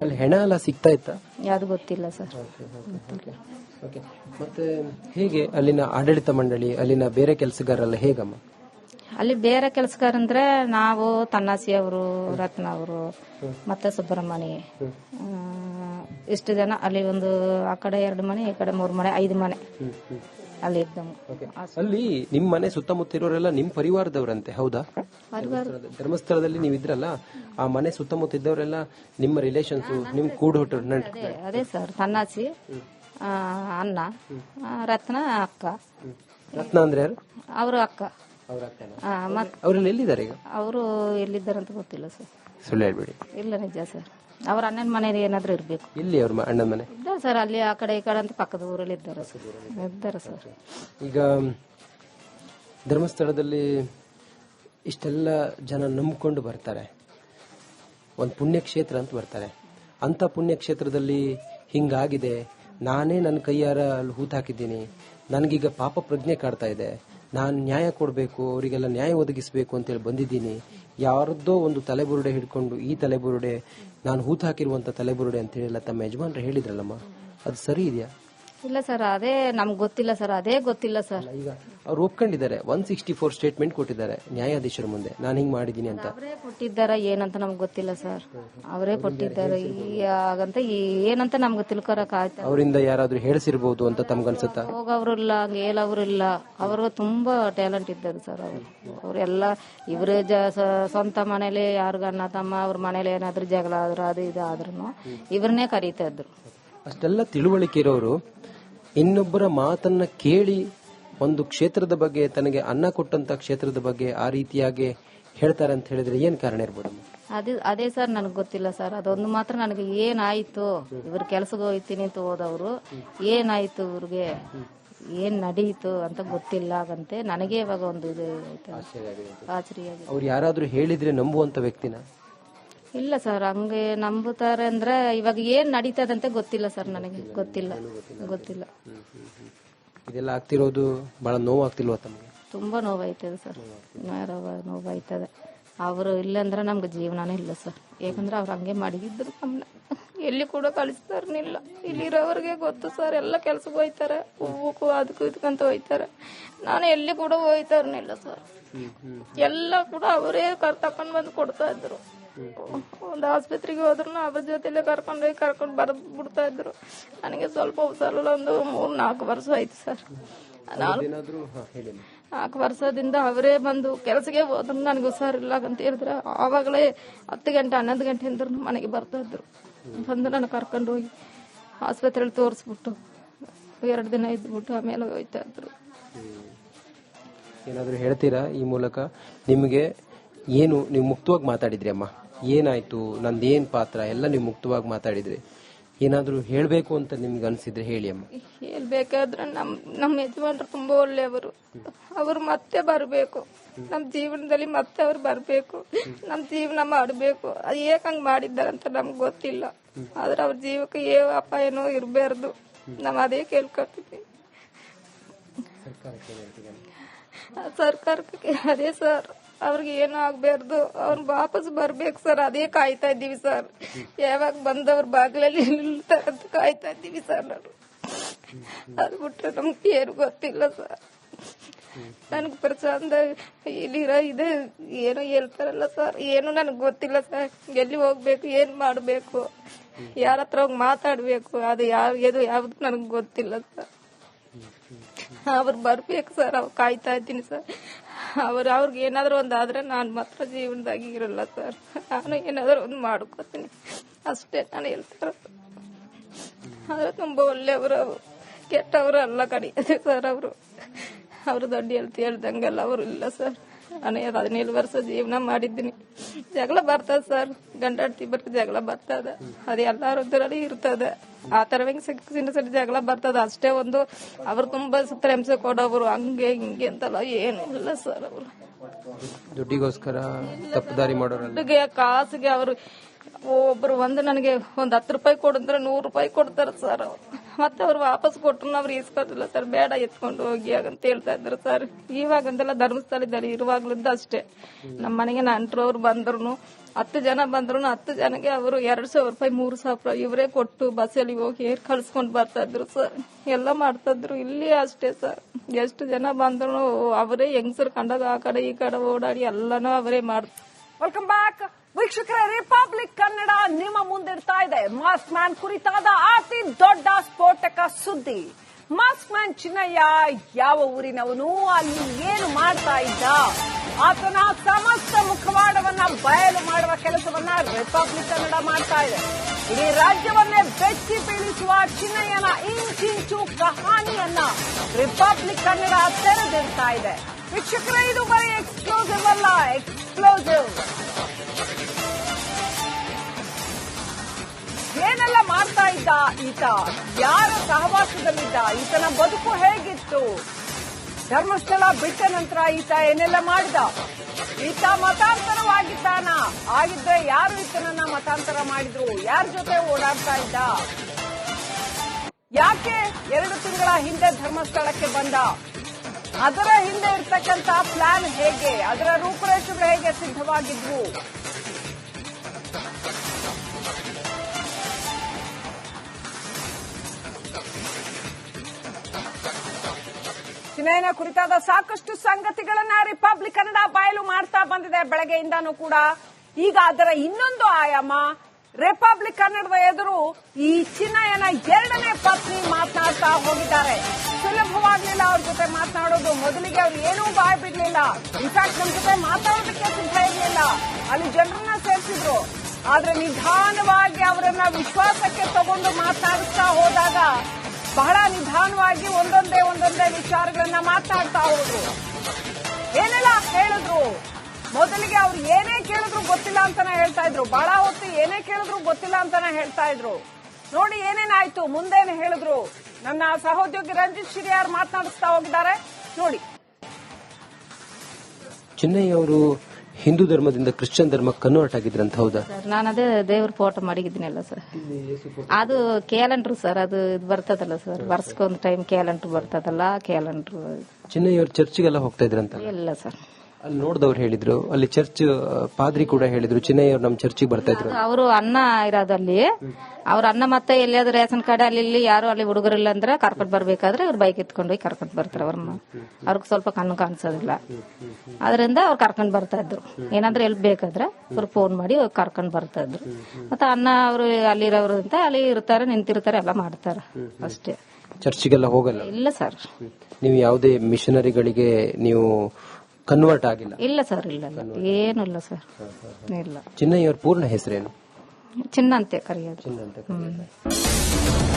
ಅಲ್ಲಿ ಹೆಣ ಎಲ್ಲ ಸಿಗ್ತಾ ಇತ್ತ? ಯಾವ್ದು ಗೊತ್ತಿಲ್ಲ ಸರ್. ಓಕೆ ಮತ್ತೆ ಹೇಗೆ ಅಲ್ಲಿನ ಆಡಳಿತ ಮಂಡಳಿ ಅಲ್ಲಿನ ಬೇರೆ ಕೆಲಸಗಾರಲ್ಲ ಹೇಗಮ್ಮ? ಅಲ್ಲಿ ಬೇರೆ ಕೆಲಸಗಾರ ಅಂದ್ರೆ ನಾವು ತನ್ನಾಸಿ ಅವರು ರತ್ನ ಅವರು ಮತ್ತೆ ಸುಬ್ರಹ್ಮಣಿ. ಇಷ್ಟು ಜನ ಅಲ್ಲಿ ಒಂದು ಆ ಕಡೆ ಎರಡು ಮನೆ ಈ ಕಡೆ ಮೂರು ಮನೆ ಐದು ಮನೆ. ಅಲ್ಲಿ ಅಲ್ಲಿ ನಿಮ್ ಮನೆ ಸುತ್ತಮುತ್ತ ಇರೋರೆಲ್ಲ ನಿಮ್ ಪರಿವಾರದವರಂತೆ ಹೌದಾ? ಧರ್ಮಸ್ಥಳದಲ್ಲಿ ನೀವ್ ಇದ್ರಲ್ಲ ಆ ಮನೆ ಸುತ್ತಮುತ್ತ ಇದ್ದವರೆಲ್ಲ ನಿಮ್ಮ ರಿಲೇಷನ್ಸ್ ನಿಮ್ ಕೂಡ ಅದೇ ಸರ್ ಆ, ಅಣ್ಣ ರತ್ನ ಅಕ್ಕ. ರತ್ನ ಅಂದ್ರೆ ಯಾರು? ಅವ್ರ ಅಕ್ಕ. ಅವ್ರ ಅಕ್ಕನ? ಆ, ಮತ್ ಎಲ್ಲಿದ್ದಾರೆ ಈಗ? ಅವರು ಎಲ್ಲಿದ್ದಾರಂತ ಗೊತ್ತಿಲ್ಲ ಸರ್. ಸುಳ್ಳು ಹೇಳ್ಬೇಡಿ. ಇಲ್ಲ ನಿಜ ಸರ್ ಅವ್ರ ಅಣ್ಣನ ಮನೇಲಿ ಏನಾದ್ರೂ ಇರ್ಬೇಕು. ಇಲ್ಲಿ ಅವ್ರ ಅಣ್ಣನ ಮನೆ? ಸರ್, ಅಲ್ಲಿ ಆ ಕಡೆ ಈ ಕಡೆ ಅಂತ ಪಕ್ಕದ ಊರಲ್ಲಿ ಇದ್ದಾರೆ ಸರ್. ಸರ್. ಈಗ, ಧರ್ಮಸ್ಥಳದಲ್ಲಿ ಇಷ್ಟೆಲ್ಲ ಜನ ನಂಬಿಕೊಂಡು ಬರ್ತಾರೆ. ಒಂದು ಪುಣ್ಯಕ್ಷೇತ್ರ ಅಂತ ಬರ್ತಾರೆ. ಅಂತ ಪುಣ್ಯಕ್ಷೇತ್ರದಲ್ಲಿ ಹಿಂಗಾಗಿದೆ. ನಾನೇ ನನ್ನ ಕೈಯಾರ ಅಲ್ಲಿ ಹೂತ್ ಹಾಕಿದ್ದೀನಿ. ನನಗೀಗ ಪಾಪ ಪ್ರಜ್ಞೆ ಕಾಡ್ತಾ ಇದೆ. ನಾನು ನ್ಯಾಯ ಕೊಡಬೇಕು, ಅವರಿಗೆಲ್ಲ ನ್ಯಾಯ ಒದಗಿಸಬೇಕು ಅಂತೇಳಿ ಬಂದಿದ್ದೀನಿ. ಯಾರದ್ದೋ ಒಂದು ತಲೆಬುರುಡೆ ಹಿಡ್ಕೊಂಡು ಈ ತಲೆಬುರುಡೆ ನಾನು ಹೂತ್ ಹಾಕಿರುವಂತ ತಲೆಬುರುಡೆ ಅಂತ ಹೇಳಿಲ್ಲ ತಮ್ಮ ಯಜಮಾನ್ರು ಹೇಳಿದ್ರಲ್ಲಮ್ಮ ಅದು ಸರಿ ಇದೆಯಾ? ಇಲ್ಲ ಸರ್ ಅದೇ ನಮ್ಗೆ ಗೊತ್ತಿಲ್ಲ ಸರ್ ಅದೇ ಗೊತ್ತಿಲ್ಲ ಸರ್. ಈಗ ಅವ್ರು ಒಪ್ಕೊಂಡಿದ್ದಾರೆ. ಒನ್ ಸಿಕ್ಸ್ಟಿ ಫೋರ್ ಸ್ಟೇಟ್ಮೆಂಟ್ ಕೊಟ್ಟಿದ್ದಾರೆ. ನ್ಯಾಯಾಧೀಶರ ಮುಂದೆ. ನಾನು ಹಿಂಗ್ ಮಾಡಿದೀನಿ ಅಂತ. ಅವರೇ ಕೊಟ್ಟಿದ್ದಾರ ಏನಂತ ನಮ್ಗೆ ಗೊತ್ತಿಲ್ಲ ಸರ್. ಅವರೇ ಕೊಟ್ಟಿದ್ದಾರೆ. ಹಾಗಂತ ಏನಂತ ನಮ್ಗೆ ತಿಳ್ಕೊರಕ್ ಆಯ್ತು? ಅವರಿಂದ ಯಾರಾದ್ರೂ ಹೇಳಿಸಿರ್ಬೋದು ಅಂತ ತಮ್ಗನ್ಸುತ್ತಾ? ಅನ್ಸುತ್ತ ಇಲ್ಲ ಅವ್ರಿಗೆ ತುಂಬಾ ಟ್ಯಾಲೆಂಟ್ ಇದ್ದದ್ದು ಸರ್ ಅವರು. ಅವರೆಲ್ಲ ಇವರೇ ಸ್ವಂತ ಮನೇಲಿ ಯಾರಿಗ ಅಣ್ಣ ತಮ್ಮ ಅವ್ರ ಮನೇಲಿ ಏನಾದ್ರು ಜಗಳ ಆದ್ರೂ ಅದು ಇದು ಆದ್ರೂ ಇವ್ರನ್ನೇ ಕರೀತಾ ಇದ್ರು. ಅಷ್ಟೆಲ್ಲ ತಿಳುವಳಿಕೆ ಇರೋರು ಇನ್ನೊಬ್ಬರ ಮಾತನ್ನ ಕೇಳಿ ಒಂದು ಕ್ಷೇತ್ರದ ಬಗ್ಗೆ ತನಗೆ ಅನ್ನ ಕೊಟ್ಟಂತ ಕ್ಷೇತ್ರದ ಬಗ್ಗೆ ಆ ರೀತಿಯಾಗಿ ಹೇಳ್ತಾರೆ ಅಂತ ಹೇಳಿದ್ರೆ ಏನ್ ಕಾರಣ ಇರ್ಬೋದು? ಅದೇ ಅದೇ ಸರ್ ನನಗೆ ಗೊತ್ತಿಲ್ಲ ಸರ್. ಅದೊಂದು ಮಾತ್ರ ನನಗೆ ಏನಾಯ್ತು? ಇವ್ರ ಕೆಲ್ಸಕ್ಕೆ ಹೋಯ್ತೀನಿ ಅಂತ ಹೋದವರು. ಏನಾಯ್ತು ಇವ್ರಿಗೆ? ಏನ್ ನಡೀತು ಅಂತ ಗೊತ್ತಿಲ್ಲ ಅಂತ ನನಗೆ ಇವಾಗ ಒಂದು ಇದು ಆಶ್ಚರ್ಯ. ಅವ್ರು ಯಾರಾದ್ರೂ ಹೇಳಿದ್ರೆ ನಂಬುವಂತ ವ್ಯಕ್ತಿನ? ಇಲ್ಲ ಸರ್ ಹಂಗೆ ನಂಬುತ್ತಾರೆ ಅಂದ್ರೆ ಇವಾಗ ಏನ್ ನಡೀತದಂತ ಗೊತ್ತಿಲ್ಲ ಸರ್ ನನಗೆ. ಗೊತ್ತಿಲ್ಲ. ಗೊತ್ತಿಲ್ಲ. ಇದೆಲ್ಲ ಆಗ್ತಿರೋದು ಬಹಳ ನೋವಾಗ್ತಿಲ್ವಾ ತಮಗೆ? ತುಂಬಾ ನೋವಾಯ್ತದೆ ಸರ್. ನೋವ ನೋವಾಯ್ತದೆ. ಅವರು ಇಲ್ಲಂದ್ರೆ ನಮ್ಗೆ ಜೀವನನೇ ಇಲ್ಲ ಸರ್. ಯಾಕಂದ್ರೆ ಅವ್ರು ಹಂಗೆ ಮಾಡಿದ್ರು ನಮ್ಮನ್ನ ಎಲ್ಲಿ ಕೂಡ ಕಳಿಸ್ತಾರನಿಲ್ಲ ಇಲ್ಲಿರೋರಿಗೆ ಗೊತ್ತು ಸರ್ ಎಲ್ಲ ಕೆಲ್ಸಕ್ಕೆ ಹೋಯ್ತಾರೆ. ಹೂವಕ್ಕೂ ಅದಕ್ಕೂ ಇದಕ್ಕಂತ ಹೋಯ್ತಾರೆ. ನಾನು ಎಲ್ಲಿ ಕೂಡ ಹೋಯ್ತಾರನಿಲ್ಲ ಸರ್. ಎಲ್ಲ ಕೂಡ ಅವರೇ ಕರ್ ತಕೊಂಡ್ ಬಂದು ಕೊಡ್ತಾ ಇದ್ರು. ಒಂದು ಆಸ್ಪತ್ರೆಗೆ ಹೋದ್ರು ಅವ್ರ ಜೊತೆಲೆ ಕರ್ಕೊಂಡೋಗಿ ಕರ್ಕೊಂಡು ಬರ್ ಬಿಡ್ತಾ ಇದ್ರು. ನನಗೆ ಸ್ವಲ್ಪ ಹುಷಾರಲ್ಲ ಒಂದು ಮೂರ್ ನಾಲ್ಕು ವರ್ಷ ಆಯ್ತು ಸರ್. ನಾನು. ನಾಲ್ಕು ವರ್ಷದಿಂದ ಅವರೇ ಬಂದು ಕೆಲಸಕ್ಕೆ ಹೋದ್ರು ನನಗೆ ಹುಷಾರಿಲ್ಲ ಅಂತ ಹೇಳಿದ್ರೆ. ಆವಾಗಲೇ ಹತ್ತು ಗಂಟೆ ಹನ್ನೊಂದು ಗಂಟೆ ಅಂದ್ರೂ ಮನೆಗೆ ಬರ್ತಾ ಇದ್ರು. ಬಂದು ನಾನು ಕರ್ಕೊಂಡು ಹೋಗಿ ಆಸ್ಪತ್ರೆಯಲ್ಲಿ ತೋರಿಸ್ಬಿಟ್ಟು ಎರಡು ದಿನ ಇದ್ಬಿಟ್ಟು ಆಮೇಲೆ ಹೋಯ್ತಾ ಇದ್ರು. ಏನಾದ್ರೂ ಹೇಳ್ತೀರಾ ಈ ಮೂಲಕ? ನಿಮಗೆ ಏನು ನೀವು ಮುಕ್ತವಾಗಿ ಮಾತಾಡಿದ್ರಿ ಅಮ್ಮ? ಏನಾಯ್ತು? ನಂದೇನ್ ಪಾತ್ರ? ಎಲ್ಲ ನೀವು ಮುಕ್ತವಾಗಿ ಮಾತಾಡಿದ್ರಿ. ಏನಾದ್ರೂ ಹೇಳಬೇಕು ಅಂತ ನಿಮ್ಗೆ ಅನ್ಸಿದ್ರೆ ಹೇಳಿ ಅಮ್ಮ. ಹೇಳ್ಬೇಕಾದ್ರೆ ನಮ್ ನಮ್ಮ ಯಜಮಾನ್ರು ತುಂಬಾ ಒಳ್ಳೆಯವರು. ಅವರು ಮತ್ತೆ ಬರಬೇಕು. ನಮ್ಮ ಜೀವನದಲ್ಲಿ ಮತ್ತೆ ಅವ್ರು ಬರಬೇಕು. ನಮ್ಮ ಜೀವನ ಮಾಡಬೇಕು. ಅದು ಏಕ್ ಹಂಗ್ ಮಾಡಿದ್ದಾರೆ ಅಂತ ನಮ್ಗೆ ಗೊತ್ತಿಲ್ಲ. ಆದ್ರೆ ಅವ್ರ ಜೀವಕ್ಕೆ ಏ ಅಪಾಯನೋ ಇರಬಾರ್ದು. ನಾವು ಅದೇ ಕೇಳ್ಕೊತೀವಿ ಸರ್ಕಾರಕ್ಕೆ ಅದೇ ಸರ್. ಅವ್ರಿಗೆ ಏನೂ ಆಗ್ಬಾರ್ದು. ಅವ್ರು ವಾಪಸ್ ಬರ್ಬೇಕು ಸರ್. ಅದೇ ಕಾಯ್ತಾ ಇದ್ದೀವಿ ಸರ್. ಯಾವಾಗ ಬಂದವ್ರ ಬಾಗಿಲಲ್ಲಿ ಅಂತ ಕಾಯ್ತಾ ಇದ್ದೀವಿ ಸರ್ ನಾನು. ಅದು ಬಿಟ್ರೆ ನಮ್ಗೆ ಏನು ಗೊತ್ತಿಲ್ಲ ಸರ್. ನನಗೆ ಪ್ರಚಂದ ಇಲ್ಲಿರೋ ಇದು ಏನೋ ಹೇಳ್ತಾರಲ್ಲ ಸರ್. ಏನು ನನಗೆ ಗೊತ್ತಿಲ್ಲ ಸರ್. ಎಲ್ಲಿ ಹೋಗ್ಬೇಕು, ಏನ್ ಮಾಡಬೇಕು, ಯಾರ ಹತ್ರ ಹೋಗಿ ಮಾತಾಡ್ಬೇಕು, ಅದು ಯಾವ ಇದು ಯಾವ್ದು ನನಗೆ ಗೊತ್ತಿಲ್ಲ ಸರ್. ಅವ್ರು ಬರ್ಬೇಕು ಸರ್. ಅವ್ರು ಕಾಯ್ತಾ ಇದ್ದೀನಿ ಸರ್. ಅವ್ರು ಅವ್ರಿಗೆ ಏನಾದ್ರು ಒಂದು ನಾನು ಮಾತ್ರ ಜೀವನದಾಗಿ ಇರಲ್ಲ ಸರ್. ನಾನು ಏನಾದ್ರು ಒಂದು ಮಾಡ್ಕೋತೀನಿ. ಅಷ್ಟೇ ನಾನು ಹೇಳ್ತಾರ ಆದ್ರೆ ತುಂಬಾ ಒಳ್ಳೆಯವರು ಅವರು. ಕೆಟ್ಟವರು ಅಲ್ಲ ಕಡಿಯದೆ ಸರ್ ಅವರು. ಅವರು ದೊಡ್ಡ ಹೇಳ್ತಿ ಹೇಳ್ದಂಗೆಲ್ಲ ಅವರು ಇಲ್ಲ ಸರ್. ನಾನು ಹದಿನೈದು ವರ್ಷ ಜೀವನ ಮಾಡಿದ್ದೀನಿ. ಜಗಳ ಬರ್ತದ ಸರ್. ಗಂಡಾಡ್ತಿ ಬರ್ಕ ಜಗಳ ಬರ್ತದ. ಅದು ಎಲ್ಲಾರದ್ರಲ್ಲಿ ಇರ್ತದೆ. ಆ ತರ ಹೆಂಗ್ ಸಿಕ್ಕಿನ ಸರಿ ಜಗಳ ಬರ್ತದ? ಅಷ್ಟೇ ಒಂದು ಅವ್ರು ತುಂಬಾ ಹಿಂಸೆ ಕೊಡೋರು ಹಂಗೆ ಹಿಂಗೆ ಅಂತಲ್ಲ ಏನಿಲ್ಲ ಸರ್ ಅವರು. ದುಡ್ಡಿಗೋಸ್ಕರ ತಪ್ಪುದಾರಿ ಮಾಡೋರು ಕಾಸಿಗೆ ಅವರು ಒಬ್ರು ಒಂದು ನನಗೆ ಒಂದ್ ಹತ್ತು ರೂಪಾಯಿ ಕೊಡಂದ್ರೆ ನೂರು ರೂಪಾಯಿ ಕೊಡ್ತಾರೆ ಸರ್ ಅವ್ರು. ಮತ್ತೆ ಅವ್ರು ವಾಪಸ್ ಕೊಟ್ರು ಅವ್ರು ಇಸ್ಕೋದಿಲ್ಲ ಸರ್ ಬೇಡ ಎತ್ಕೊಂಡು ಹೋಗಿ ಅಂತ ಹೇಳ್ತಾ ಇದ್ರು ಸರ್ ಇವಾಗಂದೆಲ್ಲ ಧರ್ಮಸ್ಥಳದಲ್ಲಿ ಇರುವಾಗ್ಲಿದ್ದ ಅಷ್ಟೇ. ನಮ್ಮ ಮನೆಗೆ ನಂಟ್ರವ್ರು ಬಂದ್ರು ಹತ್ತು ಜನ ಬಂದ್ರು ಹತ್ತು ಜನಕ್ಕೆ ಅವರು ಎರಡ್ ಸಾವಿರ ರೂಪಾಯಿ, ಮೂರು ಸಾವಿರ ರೂಪಾಯಿ ಇವರೇ ಕೊಟ್ಟು ಬಸ್ಸಲ್ಲಿ ಹೋಗಿ ಏರ್ ಕಳ್ಸ್ಕೊಂಡ್ ಬರ್ತಾ ಇದ್ರು ಸರ್ ಎಲ್ಲ ಮಾಡ್ತಾ ಇದ್ರು, ಇಲ್ಲಿ ಅಷ್ಟೇ ಸರ್ ಎಷ್ಟು ಜನ ಬಂದ್ರು ಅವರೇ ಹೆಂಗಸರು ಕಂಡಾಗ ಆ ಕಡೆ ಈ ಕಡೆ ಓಡಾಡಿ ಎಲ್ಲಾನು ಅವರೇ ಮಾಡ್ತಾರೆ. ವೆಲ್ಕಮ್ ಬ್ಯಾಕ್ ವೀಕ್ಷಕರೇ ರಿಪಬ್ಲಿಕ್ ಕನ್ನಡ ನಿಮ್ಮ ಮುಂದಿಡ್ತಾ ಇದೆ. ಮಾಸ್ಕ್ ಮ್ಯಾನ್ ಕುರಿತಾದ ಅತಿ ದೊಡ್ಡ ಸ್ಫೋಟಕ ಸುದ್ದಿ. ಮಾಸ್ಕ್ ಮ್ಯಾನ್ ಚಿನ್ನಯ್ಯ, ಯಾವ ಊರಿನವನು? ಅಲ್ಲಿ ಏನು ಮಾಡ್ತಾ ಇದ್ದ? ಆತನ ಸಮಸ್ತ ಮುಖವಾಡವನ್ನ ಬಯಲು ಮಾಡುವ ಕೆಲಸವನ್ನ ರಿಪಬ್ಲಿಕ್ ಕನ್ನಡ ಮಾಡ್ತಾ ಇದೆ. ಇಡೀ ರಾಜ್ಯವನ್ನೇ ಬೆಚ್ಚಿ ಬೀಳಿಸುವ ಚಿನ್ನಯ್ಯನ ಇಂಚಿಂಚು ಕಹಾನಿಯನ್ನ ರಿಪಬ್ಲಿಕ್ ಕನ್ನಡ ತೆರೆದಿರ್ತಾ ಇದೆ. ವೀಕ್ಷಕರೇ ಇದು ಬರೀ ಎಕ್ಸ್ಕ್ಲೂಸಿವ್ ಅಲ್ಲ ಎಕ್ಸ್ಪ್ಲೋಸಿವ್ ಏನೆಲ್ಲ ಮಾಡ್ತಾ ಇದ್ದ ಈತ ಯಾರ ಸಹವಾಸದಲ್ಲಿದ್ದ ಈತನ ಬದುಕು ಹೇಗಿತ್ತು ಧರ್ಮಸ್ಥಳ ಬಿಟ್ಟ ನಂತರ ಈತ ಏನೆಲ್ಲ ಮಾಡಿದ ಈತ ಮತಾಂತರವಾಗಿದ್ದಾನ ಆಗಿದ್ರೆ ಯಾರು ಈತನನ್ನ ಮತಾಂತರ ಮಾಡಿದ್ರು ಯಾರ ಜೊತೆ ಓಡಾಡ್ತಾ ಇದ್ದ ಯಾಕೆ ಎರಡು ತಿಂಗಳ ಹಿಂದೆ ಧರ್ಮಸ್ಥಳಕ್ಕೆ ಬಂದ ಅದರ ಹಿಂದೆ ಇರ್ತಕ್ಕಂಥ ಪ್ಲಾನ್ ಹೇಗೆ? ಅದರ ರೂಪುರೇಷೆಗಳು ಹೇಗೆ ಸಿದ್ಧವಾಗಿದ್ವು? ಚುನಾವಣೆ ಕುರಿತಾದ ಸಾಕಷ್ಟು ಸಂಗತಿಗಳನ್ನ ರಿಪಬ್ಲಿಕ್ ಕನ್ನಡ ಬಯಲು ಮಾಡ್ತಾ ಬಂದಿದೆ ಬೆಳಗ್ಗೆಯಿಂದಾನೂ ಕೂಡ. ಈಗ ಅದರ ಇನ್ನೊಂದು ಆಯಾಮ ರಿಪಬ್ಲಿಕ್ ಕನ್ನಡದ ಎದುರು ಈ ಚಿನ್ನಯ್ಯನ ಎರಡನೇ ಪತ್ನಿ ಮಾತನಾಡ್ತಾ ಹೋಗಿದ್ದಾರೆ. ಸುಲಭವಾಗ್ಲಿಲ್ಲ ಅವ್ರ ಜೊತೆ ಮಾತನಾಡೋದು ಮೊದಲಿಗೆ ಅವ್ರು ಏನೂ ಬಾಯ್ ಬಿಡ್ಲಿಲ್ಲ. ಇನ್ಫ್ಯಾಕ್ಟ್ ನಮ್ ಜೊತೆ ಮಾತಾಡೋದಕ್ಕೆ ಸಿದ್ಧ ಇರಲಿಲ್ಲ. ಅಲ್ಲಿ ಜನರನ್ನ ಸೇರಿಸಿದ್ರು. ಆದ್ರೆ ನಿಧಾನವಾಗಿ ಅವರನ್ನ ವಿಶ್ವಾಸಕ್ಕೆ ತಗೊಂಡು ಮಾತನಾಡಿಸ್ತಾ ಹೋದಾಗ ಬಹಳ ನಿಧಾನವಾಗಿ ಒಂದೊಂದೇ ಒಂದೊಂದೇ ವಿಚಾರಗಳನ್ನ ಮಾತನಾಡ್ತಾ ಹೋದ್ರು. ಏನೆಲ್ಲ ಹೇಳಿದ್ರು ಮೊದಲಿಗೆ ಅವ್ರು ಏನೇ ಕೇಳಿದ್ರು ಗೊತ್ತಿಲ್ಲ ಅಂತಾನೆ ಹೇಳ್ತಾ ಇದ್ರು. ಬಹಳ ಹೊತ್ತು ಏನೇ ಕೇಳಿದ್ರು ಗೊತ್ತಿಲ್ಲ ಅಂತಾನೆ ಹೇಳ್ತಾ ಇದ್ರು. ನೋಡಿ ಏನೇನಾಯ್ತು? ಮುಂದೇನು ಹೇಳಿದ್ರು? ನನ್ನ ಸಹೋದ್ಯೋಗಿ ರಂಜಿತ್ ಶಿರಿಯಾರ್ ಮಾತನಾಡಿಸ್ತಾ ಹೋಗಿದ್ದಾರೆ. ನೋಡಿ. ಚೆನ್ನೈ ಅವರು ಹಿಂದೂ ಧರ್ಮದಿಂದ ಕ್ರಿಶ್ಚಿಯನ್ ಧರ್ಮ ಕನ್ವರ್ಟ್ ಆಗಿದ್ರಂತ ಹೌದಾ? ಸರ್ ನಾನು ಅದೇ ದೇವ್ರ ಫೋಟೋ ಮಾಡಿದ್ದೀನಲ್ಲ ಸರ್. ಅದು ಕ್ಯಾಲೆಂಡರ್ ಸರ್ ಅದು ಇದು ಬರ್ತದಲ್ಲ ಸರ್. ವರ್ಷಕ್ಕೊಂದು ಟೈಮ್ ಕ್ಯಾಲೆಂಡ್ರ್ ಬರ್ತದಲ್ಲ ಕ್ಯಾಲೆಂಡರ್. ಚೆನ್ನೈ ಅವರು ಚರ್ಚ್ಗೆಲ್ಲ ಹೋಗ್ತಾ ಇದ್ರಂತ ಇಲ್ಲ ಸರ್. ಅಲ್ಲಿ ನೋಡಿದವ್ರು ಹೇಳಿದ್ರು ಅಲ್ಲಿ ಚರ್ಚ್ ಪಾದ್ರಿ ಕೂಡ ಹೇಳಿದ್ರು ಚಿನ್ನಯ್ಯ ಅವ್ರು ನಮ್ಮ ಚರ್ಚಿಗೆ ಬರ್ತಾ ಇದ್ರು. ಅವರು ಅನ್ನ ಇರೋದಲ್ಲಿ. ಅವ್ರ ಅನ್ನ ಮತ್ತೆ ಎಲ್ಲಿಯಾದ್ರೂ ರೇಷನ್ ಕಾರ್ಡ್ ಅಲ್ಲಿ ಇಲ್ಲಿ ಯಾರು ಅಲ್ಲಿ ಹುಡುಗರಿಲ್ಲ ಅಂದ್ರೆ ಕರ್ಕೊಂಡ್ ಬರ್ಬೇಕಾದ್ರೆ ಅವ್ರು ಬೈಕ್ ಎತ್ಕೊಂಡು ಹೋಗಿ ಕರ್ಕೊಂಡ್ ಬರ್ತಾರೆ. ಅವ್ರನ್ನ ಅವ್ರಿಗೆ ಸ್ವಲ್ಪ ಕಣ್ಣು ಕಾಣಿಸೋದಿಲ್ಲ. ಅದರಿಂದ ಅವ್ರು ಕರ್ಕೊಂಡ್ ಬರ್ತಾ ಇದ್ರು. ಏನಾದ್ರೂ ಎಲ್ಲಿ ಬೇಕಾದ್ರೆ ಅವ್ರು ಫೋನ್ ಮಾಡಿ ಅವ್ರು ಕರ್ಕೊಂಡ್ ಬರ್ತಾ ಇದ್ರು. ಮತ್ತೆ ಅನ್ನ ಅವರು ಅಲ್ಲಿರೋರು ಅಂತ ಅಲ್ಲಿ ಇರ್ತಾರೆ ನಿಂತಿರ್ತಾರೆ ಎಲ್ಲ ಮಾಡ್ತಾರೆ. ಅಷ್ಟೇ. ಚರ್ಚಿಗೆಲ್ಲ ಹೋಗಲ್ಲ. ಇಲ್ಲ ಸರ್. ನೀವು ಯಾವುದೇ ಮಿಷನರಿಗಳಿಗೆ ನೀವು ಕನ್ವರ್ಟ್ ಆಗಿಲ್ಲ. ಇಲ್ಲ ಸರ್ ಇಲ್ಲ ಇಲ್ಲ. ಏನು ಇಲ್ಲ ಸರ್. ಇಲ್ಲ. ಚಿನ್ನ ಇವರ ಪೂರ್ಣ ಹೆಸರೇನು? ಚಿನ್ನ ಅಂತೆ ಕರೆಯೋದು. ಚಿನ್ನ ಅಂತ.